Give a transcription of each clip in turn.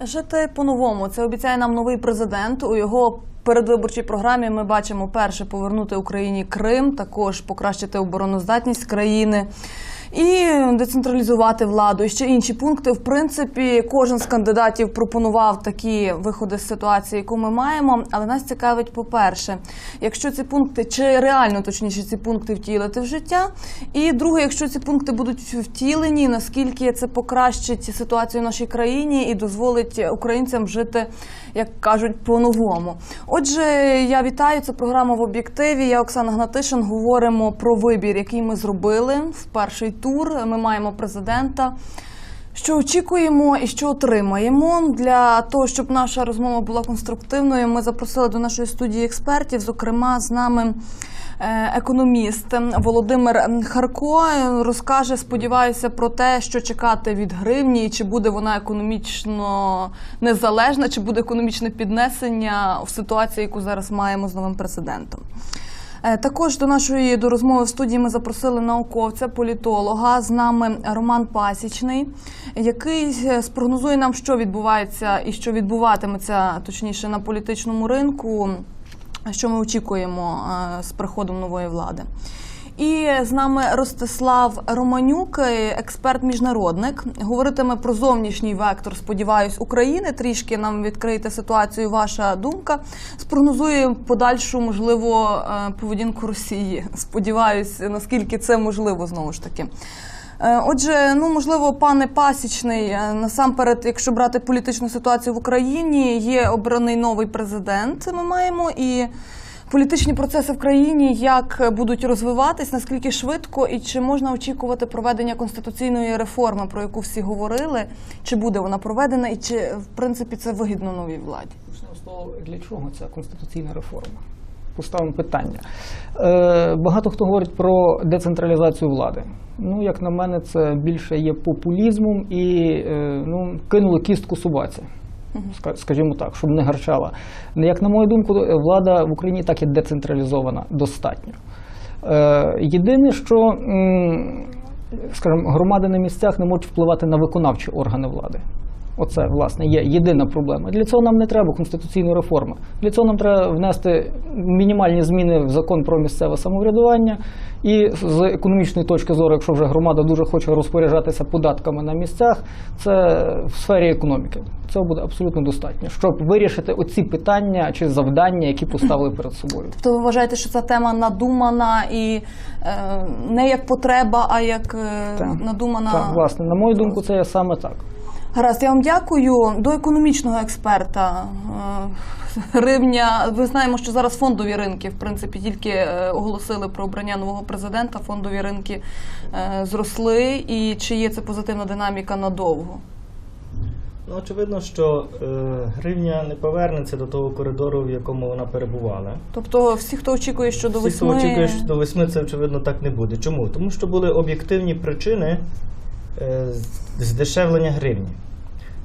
Жити по-новому. Це обіцяє нам новий президент. У його передвиборчій програмі ми бачимо перше повернути Україні Крим, також покращити обороноздатність країни. І децентралізувати владу, і ще інші пункти. В принципі, кожен з кандидатів пропонував такі виходи з ситуації, яку ми маємо. Але нас цікавить, по-перше, якщо ці пункти чи реально точніше ці пункти втілити в життя. І друге, якщо ці пункти будуть втілені, наскільки це покращить ситуацію в нашій країні і дозволить українцям жити, як кажуть, по-новому. Отже, я вітаю. Це програма в об'єктиві. Я Оксана Гнатишин. Говоримо про вибір, який ми зробили в перший тур. Ми маємо президента. Що очікуємо і що отримаємо для того, щоб наша розмова була конструктивною. Ми запросили до нашої студії експертів. Зокрема, з нами е, економіст Володимир Харко розкаже, сподіваюся, про те, що чекати від гривні, чи буде вона економічно незалежна, чи буде економічне піднесення в ситуації, яку зараз маємо з новим президентом. Е, Також до нашої до розмови в студії ми запросили науковця, політолога. З нами Роман Пасічний, який е, спрогнозує нам, що відбувається і що відбуватиметься точніше на політичному ринку, що ми очікуємо е, з приходом нової влади. І з нами Ростислав Романюк, е, експерт-міжнародник, говоритиме про зовнішній вектор. Сподіваюсь, України. Трішки нам відкриєте ситуацію. Ваша думка спрогнозує подальшу можливо е, поведінку Росії. Сподіваюсь, наскільки це можливо знову ж таки. Е, Отже, ну можливо, пане Пасічний, насамперед, якщо брати політичну ситуацію в Україні, є обраний новий президент. Ми маємо і політичні процеси в країні як будуть розвиватись, наскільки швидко, і чи можна очікувати проведення конституційної реформи, про яку всі говорили, чи буде вона проведена, і чи в принципі це вигідно новій владі? Того, для чого ця конституційна реформа? Поставимо питання. Е, багато хто говорить про децентралізацію влади. Ну, як на мене, це більше є популізмом і е, ну, кинули кістку собаці. Ска- Скажімо так, щоб не гарчала. Як на мою думку, влада в Україні так і децентралізована достатньо. Е, єдине, що скажімо, громади на місцях не можуть впливати на виконавчі органи влади. Оце, власне, є єдина проблема. Для цього нам не треба конституційної реформи. Для цього нам треба внести мінімальні зміни в закон про місцеве самоврядування. І з економічної точки зору, якщо вже громада дуже хоче розпоряджатися податками на місцях, це в сфері економіки. Цього буде абсолютно достатньо, щоб вирішити оці питання чи завдання, які поставили перед собою. Тобто ви вважаєте, що ця тема надумана і е, не як потреба, а як е, Так. надумана. Так, власне, на мою думку, це саме так. Гаразд, я вам дякую. До економічного експерта. Е, Гривня, ви знаємо, що зараз фондові ринки, в принципі, тільки е, оголосили про обрання нового президента. Фондові ринки е, зросли. І чи є це позитивна динаміка надовго? Ну, очевидно, що е, гривня не повернеться до того коридору, в якому вона перебувала. Тобто, всі, хто очікує, що до Всі, хто восьми... очікує, що до восьми, це очевидно так не буде. Чому? Тому що були об'єктивні причини е, здешевлення гривні.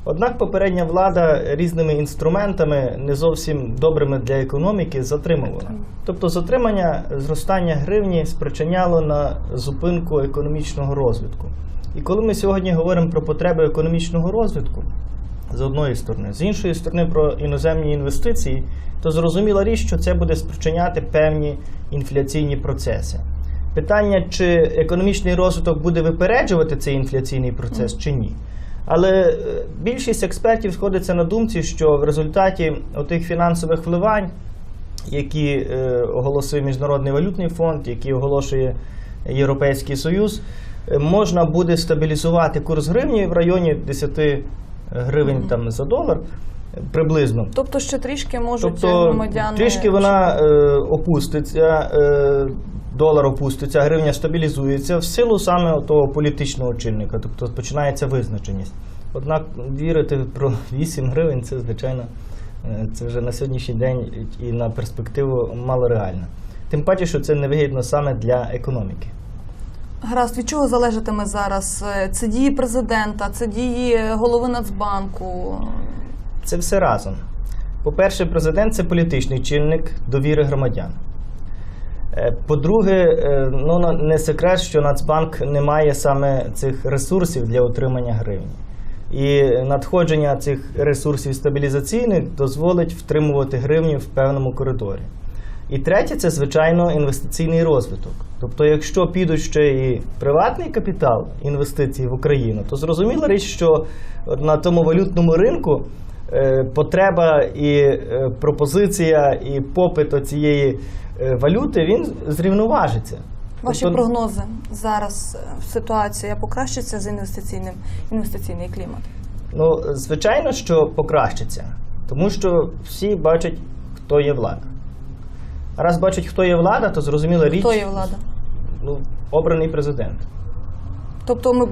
Однак попередня влада різними інструментами, не зовсім добрими для економіки, затримувала. Тобто затримання зростання гривні спричиняло на зупинку економічного розвитку. І коли ми сьогодні говоримо про потреби економічного розвитку, з одної сторони, з іншої сторони, про іноземні інвестиції, то зрозуміла річ, що це буде спричиняти певні інфляційні процеси. Питання, чи економічний розвиток буде випереджувати цей інфляційний процес чи ні. Але е, більшість експертів сходиться на думці, що в результаті отих фінансових вливань, які е, оголосив Міжнародний валютний фонд, які оголошує Європейський Союз, е, можна буде стабілізувати курс гривні в районі 10 гривень там, за долар приблизно. Тобто ще трішки можуть Тобто громадяни трішки вона е, опуститься, е, долар опуститься, гривня стабілізується в силу саме того політичного чинника, тобто починається визначеність. Однак вірити про 8 гривень це, звичайно, е, це вже на сьогоднішній день і на перспективу мало реально. Тим паче, що це невигідно саме для економіки. Гаразд, від чого залежатиме зараз? Е, Це дії президента, це дії голови Нацбанку. Це все разом. По-перше, президент це політичний чинник довіри громадян. Е, По-друге, е, ну не секрет, що Нацбанк не має саме цих ресурсів для отримання гривні. І надходження цих ресурсів стабілізаційних дозволить втримувати гривню в певному коридорі. І третє це, звичайно, інвестиційний розвиток. Тобто, якщо підуть ще і приватний капітал інвестицій в Україну, то зрозуміла річ, що на тому валютному ринку е, потреба і пропозиція, і попит цієї валюти він зрівноважиться. Ваші Тобто, прогнози зараз е, ситуація покращиться з інвестиційним інвестиційний клімат. Ну, звичайно, що покращиться, тому що всі бачать, хто є влада. Раз бачать, хто є влада, то зрозуміла річ, Хто є влада? ну, обраний президент. Тобто ми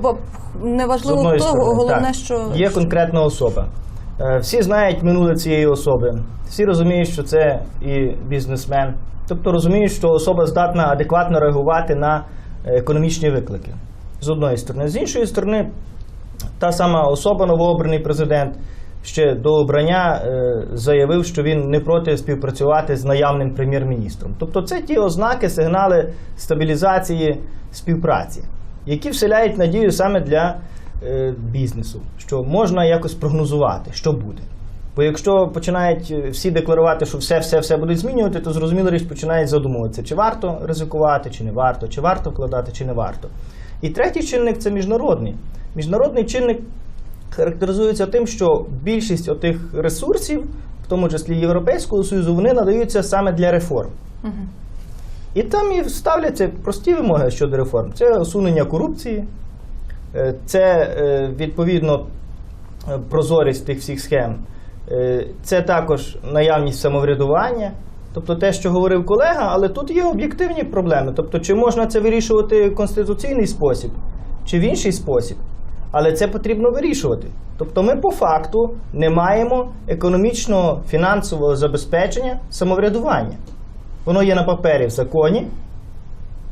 неважливо хто, сторони, головне, так. що є конкретна особа. Е, Всі знають минуле цієї особи, всі розуміють, що це і бізнесмен. Тобто розуміють, що особа здатна адекватно реагувати на е, економічні виклики. З одної сторони. З іншої сторони, та сама особа, новообраний президент, ще до обрання е, заявив, що він не проти співпрацювати з наявним прем'єр-міністром. Тобто це ті ознаки, сигнали стабілізації співпраці, які вселяють надію саме для е, бізнесу, що можна якось прогнозувати, що буде. Бо якщо починають е, всі декларувати, що все, все, все будуть змінювати, то зрозуміло річ починають задумуватися, чи варто ризикувати, чи не варто, чи варто вкладати, чи не варто. І третій чинник це міжнародний. Міжнародний чинник характеризується тим, що більшість отих ресурсів, в тому числі Європейського Союзу, вони надаються саме для реформ. І там і ставляться прості вимоги щодо реформ. Це усунення корупції, е, це е, відповідно прозорість тих всіх схем, це також наявність самоврядування. Тобто те, що говорив колега, але тут є об'єктивні проблеми. Тобто, чи можна це вирішувати в конституційний спосіб, чи в інший спосіб. Але це потрібно вирішувати. Тобто ми по факту не маємо економічного фінансового забезпечення самоврядування. Воно є на папері в законі,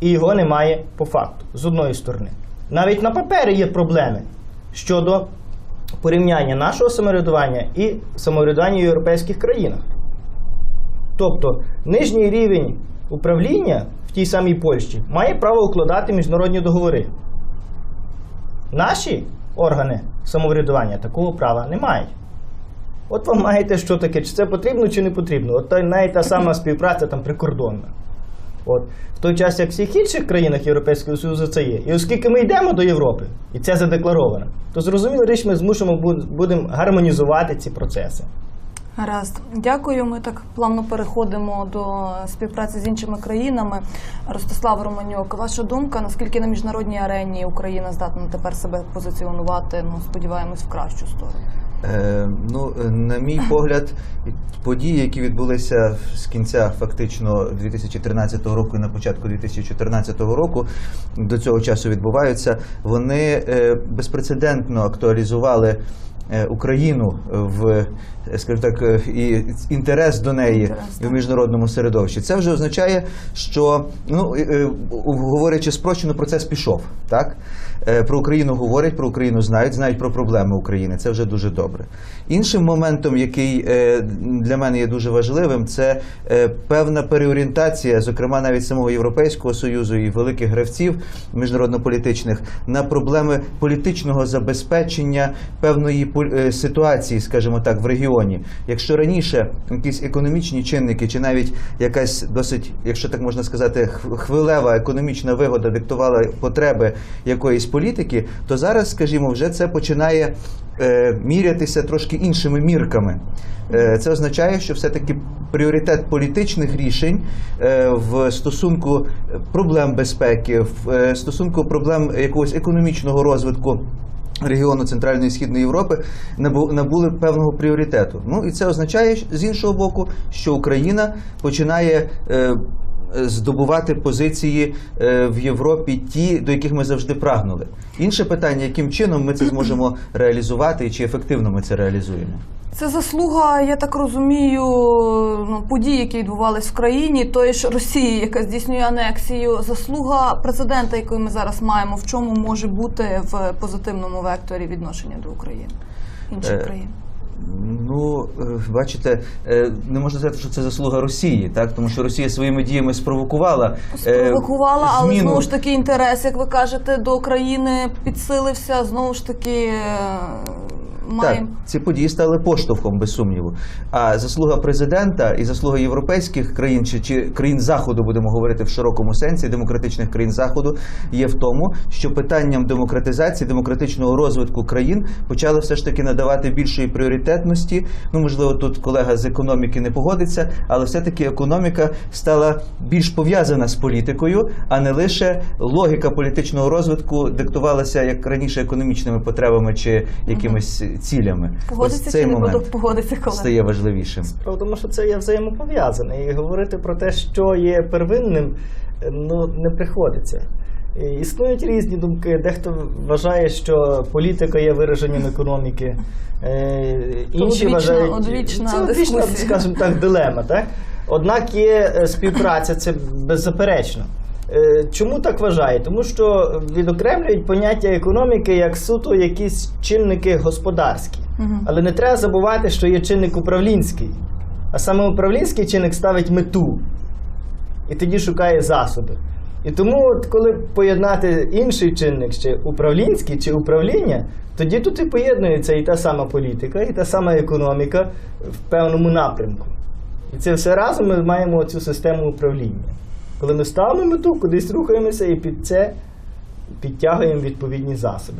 і його немає по факту, з одної сторони. Навіть на папері є проблеми щодо порівняння нашого самоврядування і самоврядування європейських країнах. Тобто нижній рівень управління в тій самій Польщі має право укладати міжнародні договори. Наші органи самоврядування такого права не мають. От ви маєте що таке, чи це потрібно, чи не потрібно. От навіть та сама співпраця там прикордонна. От. В той час, як в всіх інших країнах Європейського Союзу це є. І оскільки ми йдемо до Європи, і це задекларовано, то зрозуміло річ, ми змушимо буд- будемо гармонізувати ці процеси. Гаразд, дякую. Ми так плавно переходимо до співпраці з іншими країнами. Ростислав Романюк, ваша думка, наскільки на міжнародній арені Україна здатна тепер себе позиціонувати? Ну сподіваємось, в кращу сторону. Е, ну, е, на мій погляд, події, які відбулися з кінця фактично 2013 року і на початку 2014 року, до цього часу відбуваються, вони е, безпрецедентно актуалізували. Україну в, скажімо так, і інтерес до неї Інтерес, в міжнародному середовищі. Це вже означає, що ну говорячи спрощено, процес пішов. Так про Україну говорять, про Україну знають, знають про проблеми України. Це вже дуже добре. Іншим моментом, який е, для мене є дуже важливим, це е, певна переорієнтація, зокрема навіть самого Європейського союзу і великих гравців міжнародно-політичних на проблеми політичного забезпечення певної е, ситуації, скажімо так, в регіоні. Якщо раніше якісь економічні чинники, чи навіть якась досить, якщо так можна сказати, хвилева економічна вигода диктувала потреби якоїсь політики, то зараз, скажімо, вже це починає е, мірятися трошки іншими мірками. Е, це означає, що все-таки пріоритет політичних рішень е, в стосунку проблем безпеки, в е, стосунку проблем якогось економічного розвитку. Регіону Центральної і Східної Європи набу- набули певного пріоритету. Ну і це означає з іншого боку, що Україна починає е, здобувати позиції е, в Європі, ті, до яких ми завжди прагнули. Інше питання, яким чином ми це зможемо реалізувати і чи ефективно ми це реалізуємо. Це заслуга, я так розумію, ну, подій, які відбувались в країні, тої ж Росії, яка здійснює анексію. Заслуга президента, який ми зараз маємо, в чому може бути в позитивному векторі відношення до України інших Е, країн. Ну, е, бачите, е, не можна сказати, що це заслуга Росії, так? Тому що Росія своїми діями спровокувала. е, Спровокувала, але знову ж таки інтерес, як ви кажете, до країни підсилився. Знову ж таки маємо. Так, ці події стали поштовхом, без сумніву. А заслуга президента і заслуга європейських країн чи, чи країн Заходу, будемо говорити в широкому сенсі, демократичних країн Заходу, є в тому, що питанням демократизації, демократичного розвитку країн почали все ж таки надавати більшої пріоритетності. Ну, можливо, тут колега з економіки не погодиться, але все-таки економіка стала більш пов'язана з політикою, а не лише логіка політичного розвитку диктувалася як раніше економічними потребами чи якимись цілями. Погодиться Ось цей чи не момент буду погодиться, коли стає важливішим. Справа тому, що це є взаємопов'язане. І говорити про те, що є первинним, ну не приходиться. Існують різні думки. Дехто вважає, що політика є вираженням економіки. Е, Інші одвічна- вважають, одвічна це одвічна, скажімо так, дилема. Так? Однак є е, співпраця, це беззаперечно. Е, Чому так вважає? Тому що відокремлюють поняття економіки як суто якісь чинники господарські. Але не треба забувати, що є чинник управлінський. А саме управлінський чинник ставить мету і тоді шукає засоби. І тому, от коли поєднати інший чинник, ще управлінський чи управління, тоді тут і поєднується і та сама політика, і та сама економіка в певному напрямку. І це все разом ми маємо цю систему управління. Коли ми ставимо мету, кудись рухаємося і під це підтягуємо відповідні засоби.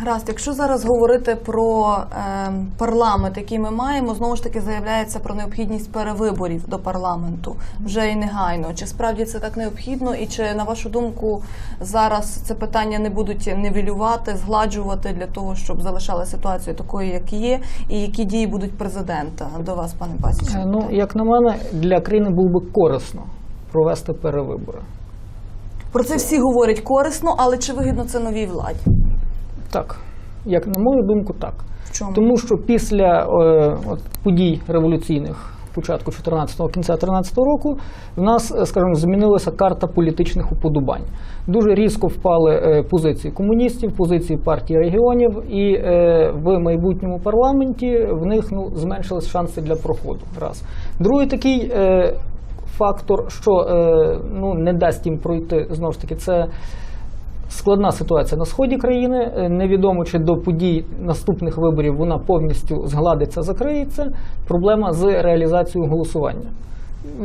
Гаразд, якщо зараз говорити про е, парламент, який ми маємо, знову ж таки заявляється про необхідність перевиборів до парламенту вже і негайно. Чи справді це так необхідно, і чи на вашу думку зараз це питання не будуть нивелювати, згладжувати для того, щоб залишала ситуацію такою, як є, і які дії будуть президента до вас, пане Пасіч? Е, Ну, як на мене, для країни було би корисно провести перевибори. Про це всі говорять корисно, але чи вигідно це новій владі? Так, як на мою думку, так. Чому? Тому що після е, от, подій революційних початку 14-го, кінця 13-го року в нас, е, скажімо, змінилася карта політичних уподобань. Дуже різко впали е, позиції комуністів, позиції партії регіонів, і е, в майбутньому парламенті в них ну, зменшились шанси для проходу. Раз. Другий такий е, фактор, що е, ну, не дасть їм пройти, знову ж таки, це складна ситуація на сході країни. Е, Невідомо чи до подій наступних виборів вона повністю згладиться, закриється. Проблема з реалізацією голосування.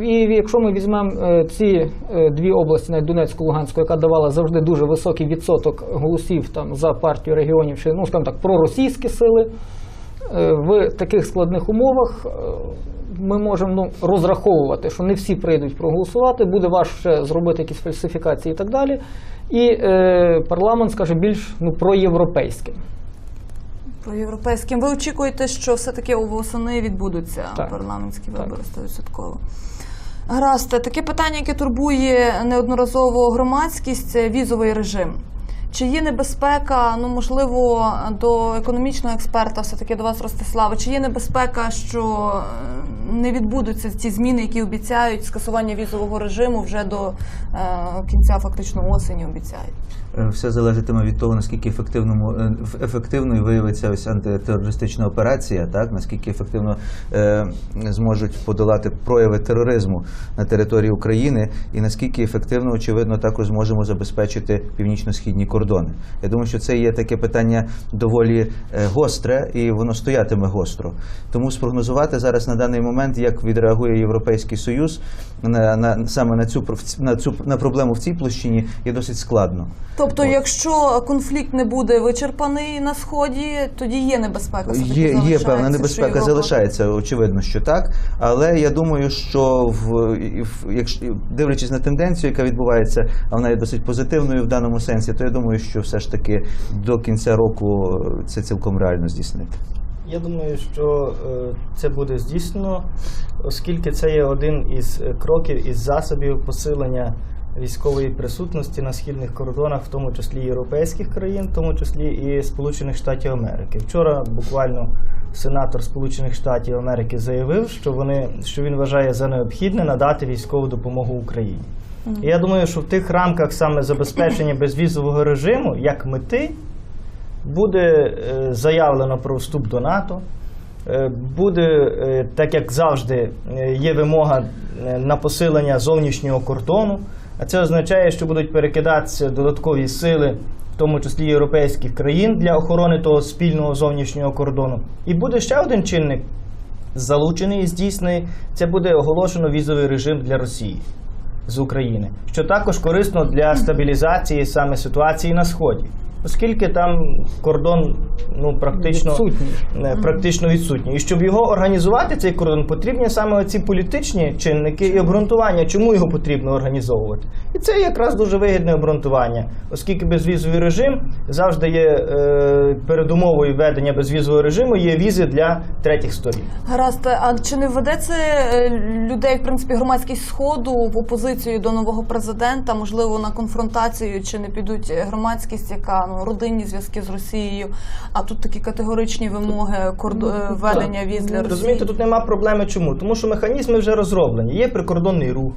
І якщо ми візьмемо е, ці дві області, навіть Донецьку, Луганську, яка давала завжди дуже високий відсоток голосів там за партію регіонів, чи ну скажімо так, проросійські сили, в таких складних умовах е, ми можемо ну, розраховувати, що не всі прийдуть проголосувати, буде важче зробити якісь фальсифікації і так далі. І е, парламент скаже більш ну, проєвропейським. Про європейським. Ви очікуєте, що все-таки у восени відбудуться Так. парламентські Так. вибори 100%? Гаразд, таке питання, яке турбує неодноразово громадськість, це візовий режим. Чи є небезпека, ну можливо, до економічного експерта, все таки до вас, Ростислава, чи є небезпека, що е, не відбудуться ці зміни, які обіцяють скасування візового режиму вже до е, кінця фактично осені обіцяють? Е, Все залежатиме від того, наскільки ефективному е, ефективною виявиться ось антитерористична операція, так наскільки ефективно е, зможуть подолати прояви тероризму на території України, і наскільки ефективно, очевидно, також зможемо забезпечити північно-східні кордони. Я думаю, що це є таке питання доволі е, гостре, і воно стоятиме гостро. Тому спрогнозувати зараз на даний момент, як відреагує Європейський Союз на, на саме на цю на цю на проблему в цій площині, є досить складно. Тобто, От. якщо конфлікт не буде вичерпаний на сході, тоді є небезпека. Є, є певна небезпека, Європа- залишається, очевидно, що так. Але я думаю, що в, в- якщо дивлячись на тенденцію, яка відбувається, а вона є досить позитивною в даному сенсі, то я думаю, що все ж таки до кінця року це цілком реально здійснити. Я думаю, що е, це буде здійснено, оскільки це є один із е, кроків із засобів посилення військової присутності на східних кордонах, в тому числі європейських країн, в тому числі і Сполучених Штатів Америки. Вчора буквально сенатор Сполучених Штатів Америки заявив, що вони що він вважає за необхідне надати військову допомогу Україні. І я думаю, що в тих рамках саме забезпечення безвізового режиму як мети буде е, заявлено про вступ до НАТО. е, буде, е, так як завжди, є вимога на посилення зовнішнього кордону, а це означає, що будуть перекидатися додаткові сили, в тому числі європейських країн, для охорони того спільного зовнішнього кордону. І буде ще один чинник залучений і здійснений. Це буде оголошено візовий режим для Росії з України, що також корисно для стабілізації саме ситуації на сході, оскільки там кордон ну практично Відсутній. е, практично відсутній. І щоб його організувати, цей кордон, потрібні саме ці політичні чинники і обґрунтування, чому його потрібно організовувати. І це якраз дуже вигідне обґрунтування, оскільки безвізовий режим завжди є е, передумовою введення безвізового режиму, є візи для третіх сторін. Гаразд, а чи не введе це е, людей, в принципі, громадськість сходу в опозицію до нового президента, можливо, на конфронтацію, чи не підуть громадськість, яка ну родинні зв'язки з Росією? А тут такі категоричні вимоги кордо... е, введення віз для Росії. Розумієте, тут нема проблеми чому? Тому що механізми вже розроблені. Є прикордонний рух,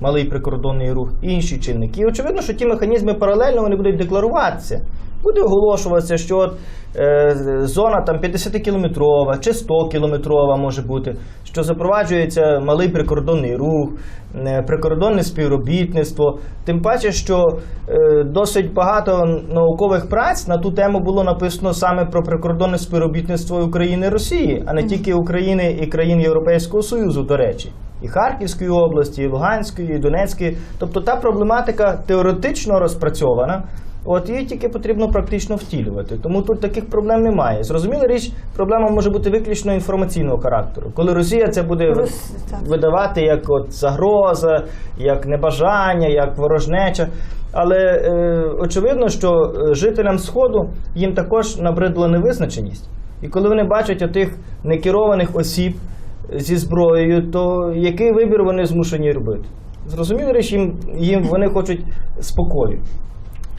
малий прикордонний рух, інші чинники. І очевидно, що ті механізми паралельно вони будуть декларуватися. Буде оголошуватися, що от, е, зона там 50-кілометрова чи 100-кілометрова може бути, що запроваджується малий прикордонний рух, е, прикордонне співробітництво. Тим паче, що е, досить багато наукових праць на ту тему було написано саме про прикордонне співробітництво України і Росії, а не тільки України і країн Європейського Союзу, до речі. І Харківської області, і Луганської, і Донецької. Тобто та проблематика теоретично розпрацьована. От її тільки потрібно практично втілювати. Тому тут таких проблем немає. Зрозуміла річ, проблема може бути виключно інформаційного характеру. Коли Росія це буде так. видавати як от загроза, як небажання, як ворожнеча. Але е, очевидно, що е, жителям Сходу їм також набридла невизначеність. І коли вони бачать отих некерованих осіб зі зброєю, то який вибір вони змушені робити? Зрозуміло річ, їм, їм вони хочуть спокою.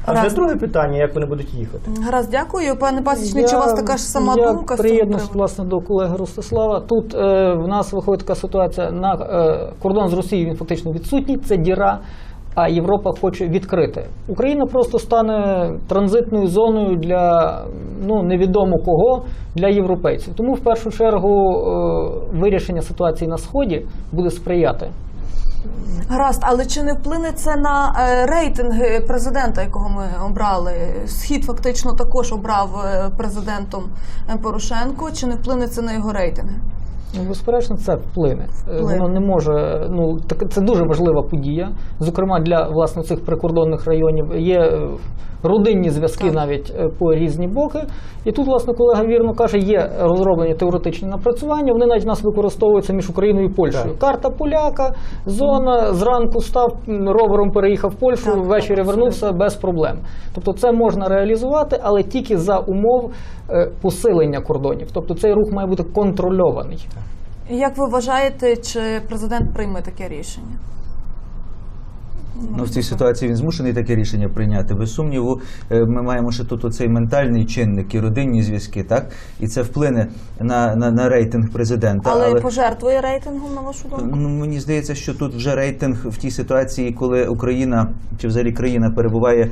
А вже друге питання, як вони будуть їхати. Гаразд, дякую. Пане Пасічнич, у вас така ж сама я думка? цього приєднуюсь, власне до колеги Ростислава. Тут е, в нас виходить така ситуація на е, кордон з Росією він фактично відсутній, це діра. А Європа хоче відкрити. Україна просто стане транзитною зоною для ну невідомо кого для європейців. Тому в першу чергу е, вирішення ситуації на сході буде сприяти. Гаразд, але чи не вплине це на е, рейтинги президента, якого ми обрали? Схід фактично також обрав е, президентом е, Порошенко. Чи не вплине це на його рейтинги? Ну, безперечно, це вплине. Воно не може. Ну так це дуже важлива подія. Зокрема, для власне цих прикордонних районів є родинні зв'язки Так. навіть е, по різні боки. І тут, власне, колега вірно каже, є розроблені теоретичні напрацювання. Вони навіть в нас використовуються між Україною і Польщею. Так. Карта поляка, зона зранку став ровером, переїхав в Польщу, Так, ввечері так, вернувся без проблем. Тобто, це можна реалізувати, але тільки за умов е, посилення кордонів. Тобто цей рух має бути контрольований. Як ви вважаєте, чи президент прийме таке рішення? Ну, в цій ситуації він змушений таке рішення прийняти. Без сумніву, е, ми маємо ще тут оцей ментальний чинник і родинні зв'язки, так? І це вплине на, на, на рейтинг президента. Але, пожертвує рейтингом, на вашу думку? Ну, мені здається, що тут вже рейтинг в тій ситуації, коли Україна чи взагалі країна перебуває е,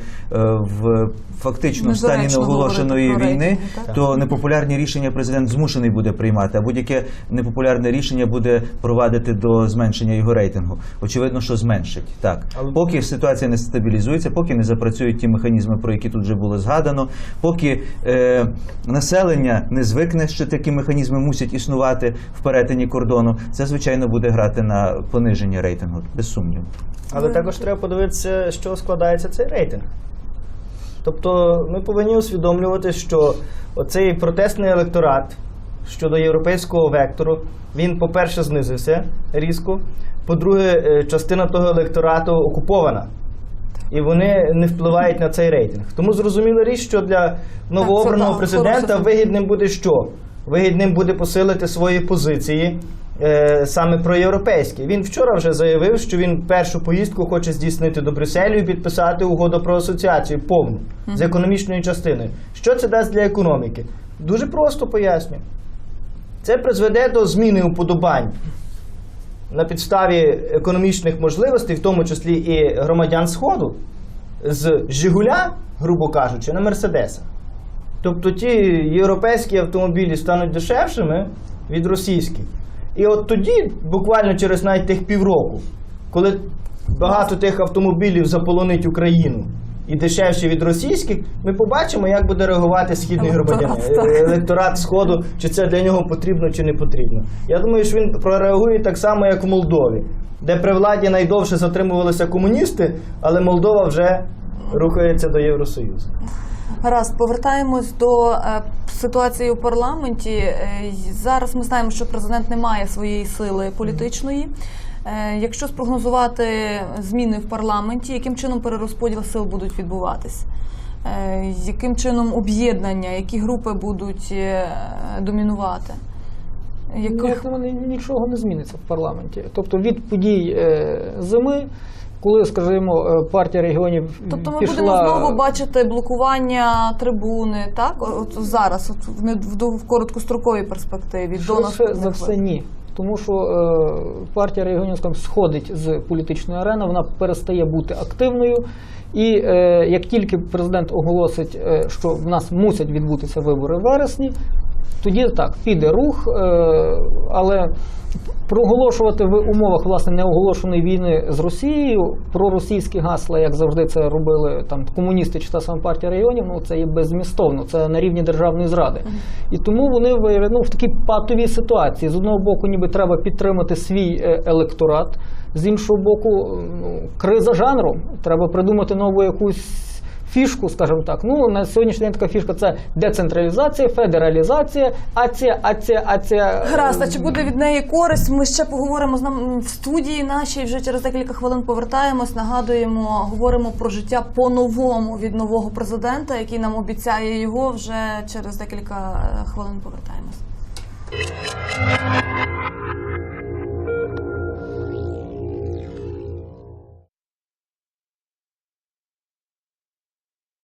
в фактично в стані неоголошеної війни, рейтинги, то непопулярні рішення президент змушений буде приймати, а будь-яке непопулярне рішення буде провадити до зменшення його рейтингу. Очевидно, що зменшить. Так, Але- поки ситуація не стабілізується, поки не запрацюють ті механізми, про які тут вже було згадано, поки е, населення не звикне, що такі механізми мусять існувати в перетині кордону, це звичайно буде грати на пониження рейтингу, без сумніву. Але також треба подивитися, що складається цей рейтинг. Тобто ми повинні усвідомлювати, що оцей протестний електорат щодо європейського вектору, він, по-перше, знизився різко. По-друге, е, частина того електорату окупована. І вони не впливають на цей рейтинг. Тому зрозуміла річ, що для новообраного так, президента хороша вигідним буде що? Вигідним буде посилити свої позиції е, саме проєвропейські. Він вчора вже заявив, що він першу поїздку хоче здійснити до Брюсселю і підписати угоду про асоціацію повну з економічною частиною. Що це дасть для економіки? Дуже просто поясню. Це призведе до зміни уподобань на підставі економічних можливостей, в тому числі і громадян Сходу, з Жигуля, грубо кажучи, на Мерседеса. Тобто ті європейські автомобілі стануть дешевшими, від російських. І от тоді, буквально через навіть тих півроку, коли багато тих автомобілів заполонить Україну і дешевше від російських, ми побачимо, як буде реагувати східний громадянин, електорат Сходу, чи це для нього потрібно, чи не потрібно. Я думаю, що він прореагує так само, як в Молдові, де при владі найдовше затримувалися комуністи, але Молдова вже рухається до Євросоюзу. Гаразд, повертаємось до е, ситуації у парламенті. Е, зараз ми знаємо, що президент не має своєї сили політичної. Е, якщо спрогнозувати зміни в парламенті, яким чином перерозподіл сил будуть відбуватись? Е, яким чином об'єднання, які групи будуть е, домінувати? Ну, Яких нічого не зміниться в парламенті. Тобто від подій зими, коли, скажімо, партія регіонів Тобто ми пішла... будемо знову бачити блокування трибуни, так? От зараз, от в, в, до- в короткостроковій перспективі, до Швидше наступних за все ні. Тому що е, партія регіонів сходить з політичної арени, вона перестає бути активною. І е, як тільки президент оголосить, е, що в нас мусять відбутися вибори в вересні, тоді так, піде рух, е, але проголошувати в умовах власне неоголошеної війни з Росією про російські гасла, як завжди це робили там комуністи чи та сама партія регіонів, ну це є беззмістовно, це на рівні державної зради. І тому вони ну, в такій патовій ситуації. З одного боку, ніби треба підтримати свій е, електорат, з іншого боку, ну, криза жанру. Треба придумати нову якусь. Фішку, скажімо так, ну на сьогоднішній день така фішка це децентралізація, федералізація, ація, ація, ація. Гаразд, а чи буде від неї користь? Ми ще поговоримо з нами в студії нашій. Вже через декілька хвилин повертаємось. Нагадуємо, говоримо про життя по-новому від нового президента, який нам обіцяє його. Вже через декілька е, хвилин повертаємось.